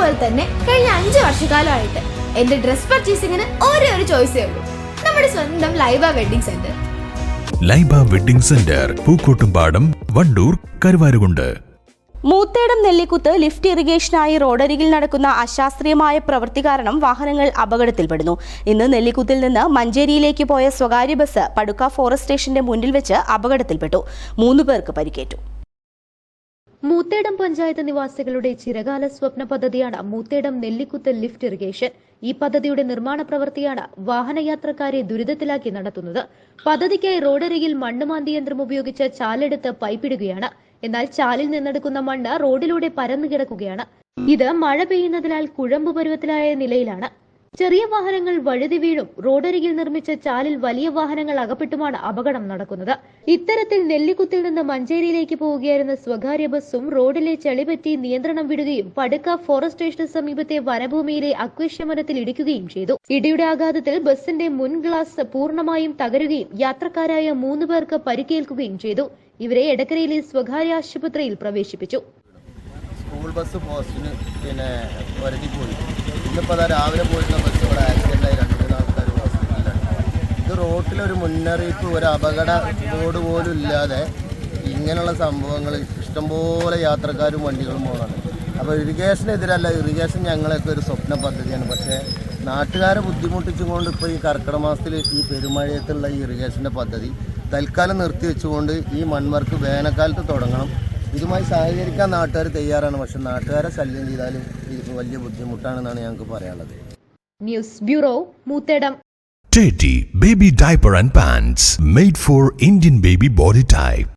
പോലെ തന്നെ കഴിഞ്ഞ അഞ്ച് വർഷക്കാലമായിട്ട് എന്റെ ഡ്രസ് പർച്ചേസിങ്ങിന് ഒരേ ഒരു ചോയ്സേ ഉള്ളൂ. നമ്മുടെ സ്വന്തം Laiba wedding center Laiba wedding center Pookkottumpadam Wandoor Karuvarakundu. Moothedam Nellikuth lift ഇറിഗേഷനായി റോഡരികിൽ നടക്കുന്ന അശാസ്ത്രീയമായ പ്രവൃത്തി കാരണം വാഹനങ്ങൾ അപകടത്തിൽപ്പെടുന്നു. ഇന്ന് നെല്ലിക്കുത്തിൽ നിന്ന് മഞ്ചേരിയിലേക്ക് പോയ സ്വകാര്യ ബസ് പടുക്ക ഫോറസ്റ്റ് സ്റ്റേഷന്റെ മുന്നിൽ വെച്ച് അപകടത്തിൽപ്പെട്ടു. മൂന്ന് പേർക്ക് പരിക്കേറ്റു. മൂത്തേടം പഞ്ചായത്ത് നിവാസികളുടെ ചിരകാല സ്വപ്ന പദ്ധതിയാണ് മൂത്തേടം നെല്ലിക്കുത്ത് ലിഫ്റ്റ് ഇറിഗേഷൻ. ഈ പദ്ധതിയുടെ നിർമ്മാണ പ്രവൃത്തിയാണ് വാഹനയാത്രക്കാരെ ദുരിതത്തിലാക്കി നടത്തുന്നത്. പദ്ധതിക്കായി റോഡരികിൽ മണ്ണ് മാന്തി യന്ത്രം ഉപയോഗിച്ച് ചാലെടുത്ത് പൈപ്പിടുകയാണ്. എന്നാൽ ചാലിൽ നിന്നെടുക്കുന്ന മണ്ണ് റോഡിലൂടെ പരന്നു കിടക്കുകയാണ്. ഇത് മഴ പെയ്യുന്നതിനാൽ കുഴമ്പ് പരുവത്തിലായ നിലയിലാണ്. ചെറിയ വാഹനങ്ങൾ വഴുതി വീഴും. റോഡരികിൽ നിർമ്മിച്ച ചാലിൽ വലിയ വാഹനങ്ങൾ അകപ്പെട്ടുമാണ് അപകടം നടക്കുന്നത്. ഇത്തരത്തിൽ നെല്ലിക്കുത്തിൽ നിന്ന് മഞ്ചേരിയിലേക്ക് പോവുകയായിരുന്ന സ്വകാര്യ ബസ്സും റോഡിലെ ചെളിപറ്റി നിയന്ത്രണം വിടുകയും പടുക്ക ഫോറസ്റ്റ് സ്റ്റേഷന് സമീപത്തെ വനഭൂമിയിലെ അക്വേഷ്യമനത്തിൽ ഇടിക്കുകയും ചെയ്തു. ഇടിയുടെ ആഘാതത്തിൽ ബസിന്റെ മുൻ ഗ്ലാസ് പൂർണമായും തകരുകയും യാത്രക്കാരായ മൂന്ന് പേർക്ക് പരിക്കേൽക്കുകയും ചെയ്തു. ഇവരെ എടക്കരയിലെ സ്വകാര്യ ആശുപത്രിയിൽ പ്രവേശിപ്പിച്ചു. സ്കൂൾ ബസ് പോസ്റ്റിന് പിന്നെ പോയി. ഇന്നിപ്പോൾ അതാ രാവിലെ പോയിരുന്ന ബസ് ഇവിടെ ആക്സിഡന്റായി രണ്ട് മൂന്ന് ആൾക്കാർ ഹോസ്പിറ്റലിലാണ് ഇത് റോട്ടിലൊരു മുന്നറിയിപ്പ് ഒരു അപകട ബോർഡ് പോലും ഇല്ലാതെ ഇങ്ങനെയുള്ള സംഭവങ്ങൾ ഇഷ്ടംപോലെ യാത്രക്കാരും വണ്ടികളും പോകണം അപ്പോൾ ഇറിഗേഷനെതിരല്ല ഇറിഗേഷൻ ഞങ്ങളൊക്കെ ഒരു സ്വപ്ന പദ്ധതിയാണ്. പക്ഷേ നാട്ടുകാരെ ബുദ്ധിമുട്ടിച്ചുകൊണ്ട് ഇപ്പോൾ ഈ കർക്കിടക മാസത്തിൽ ഈ പെരുമഴയത്തുള്ള ഈ ഇറിഗേഷന്റെ പദ്ധതി തൽക്കാലം നിർത്തി വെച്ചുകൊണ്ട് ഈ മൺവർക്ക് വേനൽക്കാലത്ത് തുടങ്ങണം. ഇതുമായി സഹകരിക്കാൻ നാട്ടുകാർ തയ്യാറാണ്. പക്ഷെ നാട്ടുകാരെ ശല്യം ചെയ്താൽ ഇത് വലിയ ബുദ്ധിമുട്ടാണെന്നാണ് ഞങ്ങൾക്ക് പറയാനുള്ളത്. News bureau Moothedam. Teddy Baby Diaper and Pants made for Indian baby body type.